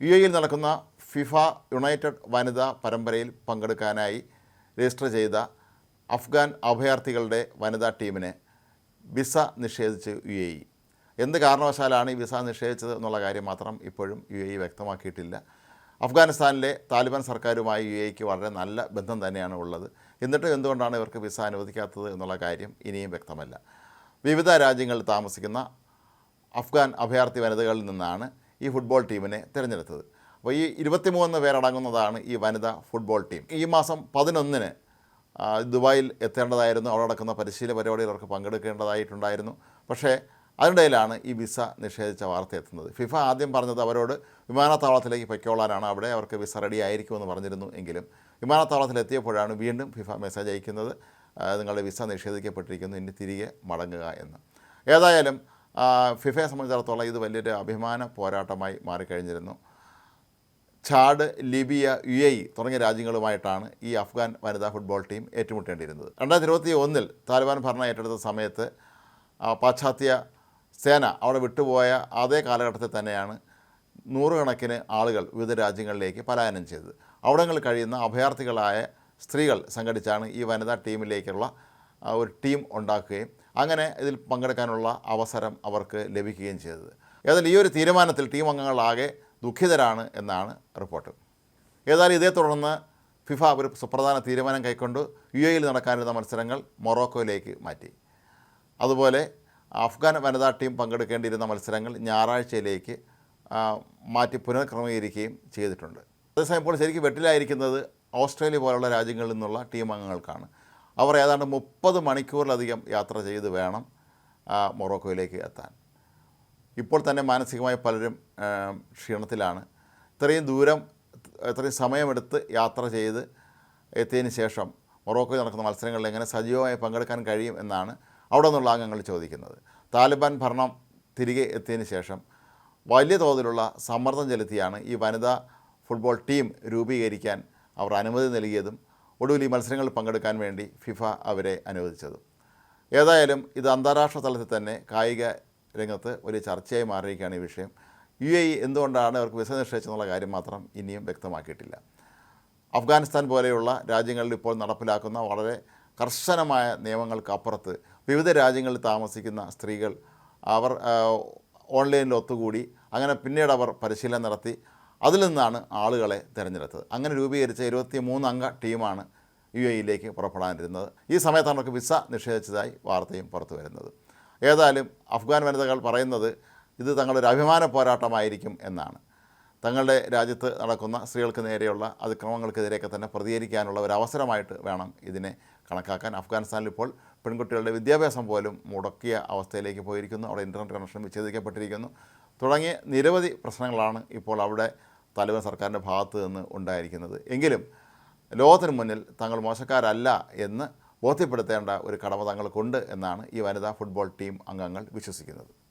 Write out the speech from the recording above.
U എയിൽ നടക്കുന്ന FIFA United വനിതാ പരമ്പരയിൽ പങ്കെടുക്കാനായി രജിസ്റ്റർ ചെയ്ത അഫ്ഗാൻ അഭയാർത്ഥികളുടെ വനിതാ ടീമിന് വിസ നിഷേധിച്ച് യു എ ഇ എന്ത് കാരണവശാലാണ് ഈ വിസ നിഷേധിച്ചത് എന്നുള്ള കാര്യം മാത്രം ഇപ്പോഴും യു എ ഇ വ്യക്തമാക്കിയിട്ടില്ല. അഫ്ഗാനിസ്ഥാനിലെ താലിബാൻ സർക്കാരുമായി യു എക്ക് വളരെ നല്ല ബന്ധം തന്നെയാണ് ഉള്ളത്. എന്നിട്ടും എന്തുകൊണ്ടാണ് ഇവർക്ക് വിസ അനുവദിക്കാത്തത് എന്നുള്ള കാര്യം ഇനിയും വ്യക്തമല്ല. വിവിധ രാജ്യങ്ങളിൽ താമസിക്കുന്ന അഫ്ഗാൻ അഭയാർത്ഥി വനിതകളിൽ നിന്നാണ് ഈ ഫുട്ബോൾ ടീമിനെ തിരഞ്ഞെടുത്തത്. അപ്പോൾ ഈ ഇരുപത്തിമൂന്ന് പേരടങ്ങുന്നതാണ് ഈ വനിതാ ഫുട്ബോൾ ടീം ഈ മാസം പതിനൊന്നിന് ദുബായിൽ എത്തേണ്ടതായിരുന്നു. അവിടെ നടക്കുന്ന പരിശീലന പരിപാടിയിൽ അവർക്ക് പങ്കെടുക്കേണ്ടതായിട്ടുണ്ടായിരുന്നു. പക്ഷേ അതിനിടയിലാണ് ഈ വിസ നിഷേധിച്ച വാർത്ത എത്തുന്നത്. ഫിഫ ആദ്യം പറഞ്ഞത് അവരോട് വിമാനത്താവളത്തിലേക്ക് പൊയ്ക്കോളാനാണ്. അവിടെ അവർക്ക് വിസ റെഡി ആയിരിക്കുമെന്ന് പറഞ്ഞിരുന്നു എങ്കിലും വിമാനത്താവളത്തിലെത്തിയപ്പോഴാണ് വീണ്ടും ഫിഫ മെസ്സേജ് അയക്കുന്നത്. നിങ്ങളുടെ വിസ നിഷേധിക്കപ്പെട്ടിരിക്കുന്നു. ഇനി തിരികെ മടങ്ങുക എന്ന്. ഏതായാലും ഫിഫയെ സംബന്ധിച്ചിടത്തോളം ഇത് വലിയൊരു അഭിമാന പോരാട്ടമായി മാറിക്കഴിഞ്ഞിരുന്നു. ചാഡ് ലിബിയ യു എ തുടങ്ങിയ രാജ്യങ്ങളുമായിട്ടാണ് ഈ അഫ്ഗാൻ വനിതാ ഫുട്ബോൾ ടീം ഏറ്റുമുട്ടേണ്ടിയിരുന്നത്. രണ്ടായിരത്തി ഇരുപത്തി ഒന്നിൽ താലിബാൻ ഭരണം ഏറ്റെടുത്ത സമയത്ത് പാശ്ചാത്യ സേന അവിടെ വിട്ടുപോയ അതേ കാലഘട്ടത്തിൽ തന്നെയാണ് നൂറുകണക്കിന് ആളുകൾ വിവിധ രാജ്യങ്ങളിലേക്ക് പലായനം ചെയ്തത്. അവിടങ്ങളിൽ കഴിയുന്ന അഭയാർത്ഥികളായ സ്ത്രീകൾ സംഘടിച്ചാണ് ഈ വനിതാ ടീമിലേക്കുള്ള ഒരു ടീം ഉണ്ടാക്കുകയും അങ്ങനെ ഇതിൽ പങ്കെടുക്കാനുള്ള അവസരം അവർക്ക് ലഭിക്കുകയും ചെയ്തത്. ഏതായാലും ഈ ഒരു തീരുമാനത്തിൽ ടീം അംഗങ്ങളാകെ ദുഃഖിതരാണ് എന്നാണ് റിപ്പോർട്ട്. ഏതായാലും ഇതേ തുടർന്ന് ഫിഫ ഒരു സുപ്രധാന തീരുമാനം കൈക്കൊണ്ട് യു എയിൽ നടക്കാനിരുന്ന മത്സരങ്ങൾ മൊറോക്കോയിലേക്ക് മാറ്റി. അതുപോലെ അഫ്ഗാൻ വനിതാ ടീം പങ്കെടുക്കേണ്ടിയിരുന്ന മത്സരങ്ങൾ ഞായറാഴ്ചയിലേക്ക് മാറ്റി പുനഃക്രമീകരിക്കുകയും ചെയ്തിട്ടുണ്ട്. അതേസമയം ഇപ്പോൾ ശരിക്കും വെട്ടിലായിരിക്കുന്നത് ഓസ്ട്രേലിയ പോലുള്ള രാജ്യങ്ങളിൽ നിന്നുള്ള ടീം അംഗങ്ങൾക്കാണ്. അവർ ഏതാണ്ട് മുപ്പത് മണിക്കൂറിലധികം യാത്ര ചെയ്ത് വേണം മൊറോക്കോയിലേക്ക് എത്താൻ. ഇപ്പോൾ തന്നെ മാനസികമായി പലരും ക്ഷീണത്തിലാണ്. ഇത്രയും ദൂരം ഇത്രയും സമയമെടുത്ത് യാത്ര ചെയ്ത് എത്തിയതിന് ശേഷം മൊറോക്കോയിൽ നടക്കുന്ന മത്സരങ്ങളിൽ എങ്ങനെ സജീവമായി പങ്കെടുക്കാൻ കഴിയും എന്നാണ് അവിടെ നിന്നുള്ള അംഗങ്ങൾ ചോദിക്കുന്നത്. താലിബാൻ ഭരണം തിരികെ എത്തിയതിന് ശേഷം വലിയ തോതിലുള്ള സമ്മർദ്ദം ചെലുത്തിയാണ് ഈ വനിതാ ഫുട്ബോൾ ടീം രൂപീകരിക്കാൻ അവർ അനുമതി നൽകിയതും ഒടുവിൽ ഈ മത്സരങ്ങളിൽ പങ്കെടുക്കാൻ വേണ്ടി ഫിഫ അവരെ അനുവദിച്ചത്. ഏതായാലും ഇത് അന്താരാഷ്ട്ര തലത്തിൽ തന്നെ കായിക രംഗത്ത് ഒരു ചർച്ചയായി മാറിയിരിക്കുകയാണ് ഈ വിഷയം. യു എ ഇ എന്തുകൊണ്ടാണ് അവർക്ക് വിസ നിശ്ചയിച്ചെന്നുള്ള കാര്യം മാത്രം ഇനിയും വ്യക്തമാക്കിയിട്ടില്ല. അഫ്ഗാനിസ്ഥാൻ പോലെയുള്ള രാജ്യങ്ങളിൽ ഇപ്പോൾ നടപ്പിലാക്കുന്ന വളരെ കർശനമായ നിയമങ്ങൾക്കപ്പുറത്ത് വിവിധ രാജ്യങ്ങളിൽ താമസിക്കുന്ന സ്ത്രീകൾ അവർ ഓൺലൈനിൽ ഒത്തുകൂടി. അങ്ങനെ പിന്നീട് അവർ പരിശീലനം നടത്തി. അതിൽ നിന്നാണ് ആളുകളെ തിരഞ്ഞെടുത്തത്. അങ്ങനെ രൂപീകരിച്ച ഇരുപത്തി മൂന്നംഗ ടീമാണ് യു എയിലേക്ക് പുറപ്പെടാനിരുന്നത്. ഈ സമയത്താണ് അവർക്ക് വിസ നിഷേധിച്ചതായി വാർത്തയും പുറത്തു വരുന്നത്. ഏതായാലും അഫ്ഗാൻ വനിതകൾ പറയുന്നത് ഇത് തങ്ങളുടെ അഭിമാന പോരാട്ടമായിരിക്കും എന്നാണ്. തങ്ങളുടെ രാജ്യത്ത് നടക്കുന്ന സ്ത്രീകൾക്ക് നേരെയുള്ള അതിക്രമങ്ങൾക്കെതിരെയൊക്കെ തന്നെ പ്രതികരിക്കാനുള്ള ഒരു അവസരമായിട്ട് വേണം ഇതിനെ കണക്കാക്കാൻ. അഫ്ഗാനിസ്ഥാനിൽ ഇപ്പോൾ പെൺകുട്ടികളുടെ വിദ്യാഭ്യാസം പോലും മുടക്കിയ അവസ്ഥയിലേക്ക് പോയിരിക്കുന്നു. അവിടെ ഇന്റർനെറ്റ് കണക്ഷൻ വിച്ഛേദിക്കപ്പെട്ടിരിക്കുന്നു. തുടങ്ങിയ നിരവധി പ്രശ്നങ്ങളാണ് ഇപ്പോൾ അവിടെ താലിബാൻ സർക്കാരിന്റെ ഭാഗത്ത് നിന്ന് ഉണ്ടായിരിക്കുന്നത്. എങ്കിലും ലോകത്തിന് മുന്നിൽ തങ്ങൾ മോശക്കാരല്ല എന്ന് ബോധ്യപ്പെടുത്തേണ്ട ഒരു കടമ തങ്ങൾക്കുണ്ട് എന്നാണ് ഈ വനിതാ ഫുട്ബോൾ ടീം അംഗങ്ങൾ വിശ്വസിക്കുന്നത്.